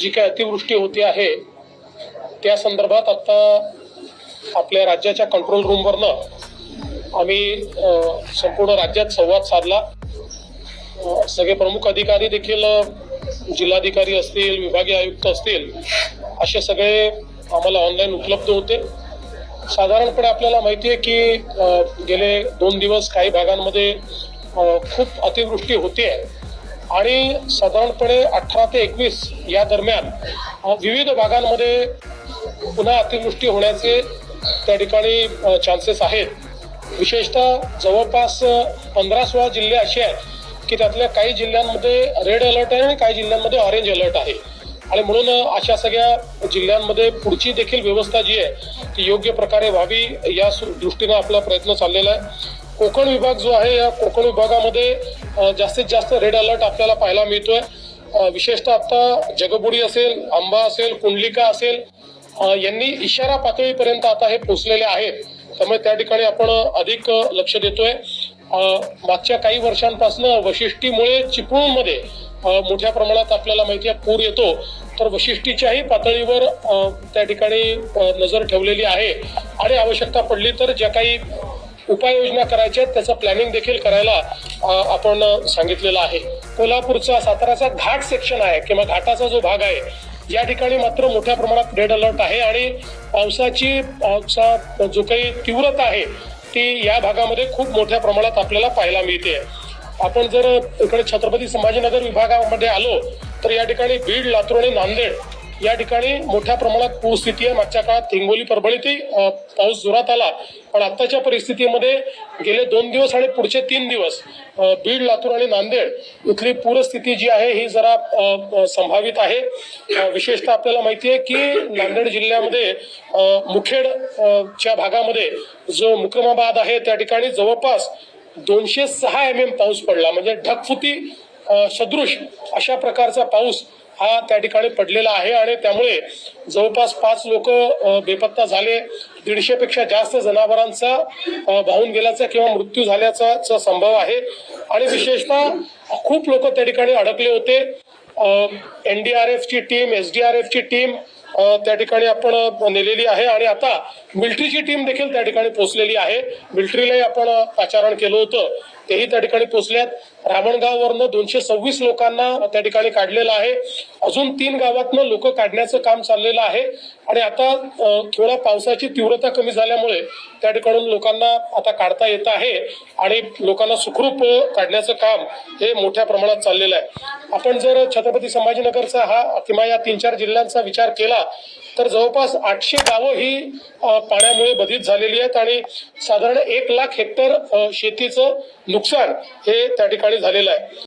जी काय अतिवृष्टी होती आहे त्या संदर्भात आता आपल्या राज्याच्या कंट्रोल रूमवरनं आम्ही संपूर्ण राज्यात संवाद साधला. सगळे प्रमुख अधिकारी देखील जिल्हाधिकारी असतील विभागीय आयुक्त असतील असे सगळे आम्हाला ऑनलाईन उपलब्ध होते. साधारणपणे आपल्याला माहिती आहे की गेले दोन दिवस काही भागांमध्ये खूप अतिवृष्टी होते आणि साधारणपणे अठरा ते एकवीस या दरम्यान विविध भागांमध्ये पुन्हा अतिवृष्टी होण्याचे त्या ठिकाणी चान्सेस आहेत. विशेषतः जवळपास पंधरा सोळा जिल्हे असे आहेत की त्यातल्या काही जिल्ह्यांमध्ये रेड अलर्ट आहे आणि काही जिल्ह्यांमध्ये ऑरेंज अलर्ट आहे. आणि म्हणून अशा सगळ्या जिल्ह्यांमध्ये पुढची देखील व्यवस्था जी आहे ती योग्य प्रकारे व्हावी या दृष्टीनं आपला प्रयत्न चाललेला आहे. कोकण विभाग जो आहे या कोकण विभागामध्ये जास्तीत जास्त रेड अलर्ट आपल्याला पाहायला मिळतोय. विशेषतः आता जगबुडी असेल आंबा असेल कुंडलिका असेल यांनी इशारा पातळीपर्यंत आता हे पोचलेले आहेत. त्यामुळे त्या ठिकाणी आपण अधिक लक्ष देतोय. मागच्या काही वर्षांपासून वशिष्ठीमुळे चिपळूणमध्ये मोठ्या प्रमाणात आपल्याला माहिती आहे पूर येतो. तर वशिष्ठीच्याही पातळीवर त्या ठिकाणी नजर ठेवलेली आहे. आणि आवश्यकता पडली तर ज्या काही उपाययोजना करायच्या आहेत त्याचं प्लॅनिंग देखील करायला आपण सांगितलेलं आहे. कोल्हापूरचा साताराचा घाट सेक्शन आहे किंवा घाटाचा जो भाग आहे या ठिकाणी मात्र मोठ्या प्रमाणात रेड अलर्ट आहे आणि पावसाची पावसा जो काही तीव्रता आहे ती या भागामध्ये खूप मोठ्या प्रमाणात आपल्याला पाहायला मिळते. आपण जर इकडे छत्रपती संभाजीनगर विभागामध्ये आलो तर या ठिकाणी बीड लातूर आणि नांदेड या ठिकाणी मोठ्या प्रमाणात पूरस्थिती आहे. मागच्या काळात हिंगोली परभणीतही पाऊस जोरात आला. पण आत्ताच्या परिस्थितीमध्ये गेले दोन दिवस आणि पुढचे तीन दिवस बीड लातूर आणि नांदेड इथली पूरस्थिती जी आहे ही जरा संभावित आहे. विशेषतः आपल्याला माहिती आहे की नांदेड जिल्ह्यामध्ये मुखेड च्या भागामध्ये जो मुकमाबाद आहे त्या ठिकाणी जवळपास दोनशे सहा एम एम पाऊस पडला. म्हणजे ढकफुती सदृश अशा प्रकारचा पाऊस हा त्या ठिकाणी पडलेला आहे आणि त्यामुळे जवळपास पाच लोक बेपत्ता झाले. दीडशेपेक्षा जास्त जनावरांचा भाहून वाहून गेल्याचा किंवा मृत्यू झाल्याचा संभव आहे. आणि विशेषतः खूप लोक त्या ठिकाणी अडकले होते. एन डी आर एफची टीम एस डी आर एफची टीम त्या ठिकाणी आपण नेलेली आहे. आणि आता मिलिटरीची टीम देखील त्या ठिकाणी पोहोचलेली आहे. मिलिटरीलाही आपण पाचारण केलं होतं. तेही त्या ठिकाणी पोहोचल्यात. रावणगाववरनं दोनशे सव्वीस लोकांना त्या ठिकाणी काढलेलं आहे. अजून तीन गावातनं लोक काढण्याचं काम चाललेलं आहे. आणि आता थोडा पावसाची तीव्रता कमी झाल्यामुळे त्या ठिकाणून लोकांना आता काढता येत आहे. आणि लोकांना सुखरूप काढण्याचं काम हे मोठ्या प्रमाणात चाललेलं आहे. आपण जर छत्रपती संभाजीनगरचा हा किंवा या तीन चार जिल्ह्यांचा विचार केला तर जवळपास आठशे गावं ही पाण्यामुळे बधित झालेली आहेत आणि साधारण एक लाख हेक्टर शेतीचं नुकसान हे त्या ठिकाणी झालेलं आहे.